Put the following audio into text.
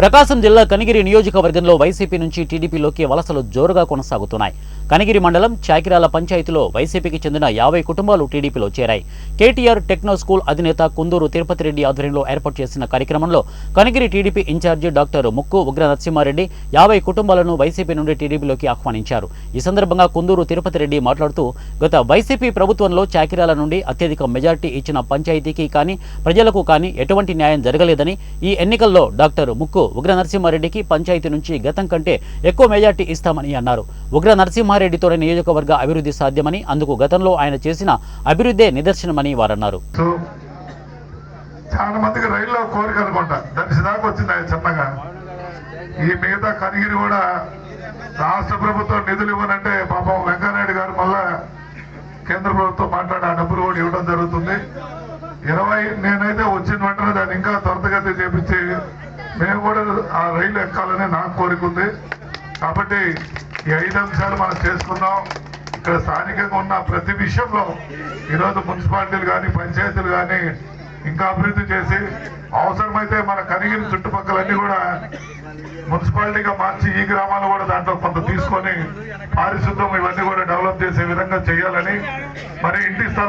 ప్రకాశం జిల్లా కనిగిరి నియోజకవర్గంలో వైసీపీ నుంచి టీడీపీలోకి వలసలు జోరుగా కొనసాగుతున్నాయి. కనిగిరి మండలం చాకిరాల పంచాయతీలో వైసీపీకి చెందిన యాభై కుటుంబాలు టీడీపీలో చేరాయి. కేటీఆర్ టెక్నో స్కూల్ అధినేత కుందూరు తిరుపతి రెడ్డి ఆధ్వర్యంలో ఏర్పాటు చేసిన కార్యక్రమంలో కనిగిరి టీడీపీ ఇన్ఛార్జి డాక్టర్ ముక్కు ఉగ్ర నరసింహారెడ్డి యాభై కుటుంబాలను వైసీపీ నుండి టీడీపీలోకి ఆహ్వానించారు. ఈ సందర్భంగా కుందూరు తిరుపతి రెడ్డి మాట్లాడుతూ గత వైసీపీ ప్రభుత్వంలో చాకిరాల నుండి అత్యధిక మెజార్టీ ఇచ్చిన పంచాయతీకి కానీ ప్రజలకు కానీ ఎటువంటి న్యాయం జరగలేదని ఈ ఎన్నికల్లో డాక్టర్ ముక్కు ఉగ్ర నరసింహారెడ్డికి పంచాయతీ నుంచి గతం కంటే ఎక్కువ మెజార్టీ ఇస్తామని అన్నారు. ఉగ్ర నరసింహారెడ్డితోనే నియోజకవర్గ అభివృద్ధి సాధ్యమని అందుకు గతంలో ఆయన చేసిన అభివృద్ధే నిదర్శనమని వారన్నారు. చాలా మందికి రైల్లో కోరిక అనుకుంటా. దర్శి దాకా వచ్చింది ఆయన చిన్నగా ఈ మిగతా కనిగిరి కూడా రాష్ట్ర ప్రభుత్వం నిధులు ఇవ్వనంటే పాపం వెంకయ్యనాయుడు గారు మళ్ళా కేంద్ర ప్రభుత్వం మాట్లాడి ఆ డబ్బులు కూడా ఇవ్వడం జరుగుతుంది. ఇరవై నేనైతే వచ్చిన వెంటనే దాన్ని ఇంకా త్వరితగతి చేపించి మేము కూడా ఆ రైలు ఎక్కాలని నాకు కోరిక ఉంది. కాబట్టి ఈ ఐదు అంశాలు మనం చేసుకుందాం ఇక్కడ స్థానికంగా ఉన్న ప్రతి విషయంలో ఈరోజు మున్సిపాలిటీలు కానీ పంచాయతీలు కానీ ఇంకా అభివృద్ధి చేసి అవసరమైతే మన కనిగిరి చుట్టుపక్కలన్నీ కూడా మున్సిపాలిటీగా మార్చి ఈ గ్రామాలు కూడా దాంట్లో కొంత తీసుకొని పారిశుద్ధ్యం ఇవన్నీ కూడా డెవలప్ చేసే విధంగా చేయాలని మరి ఇంటి స్థలం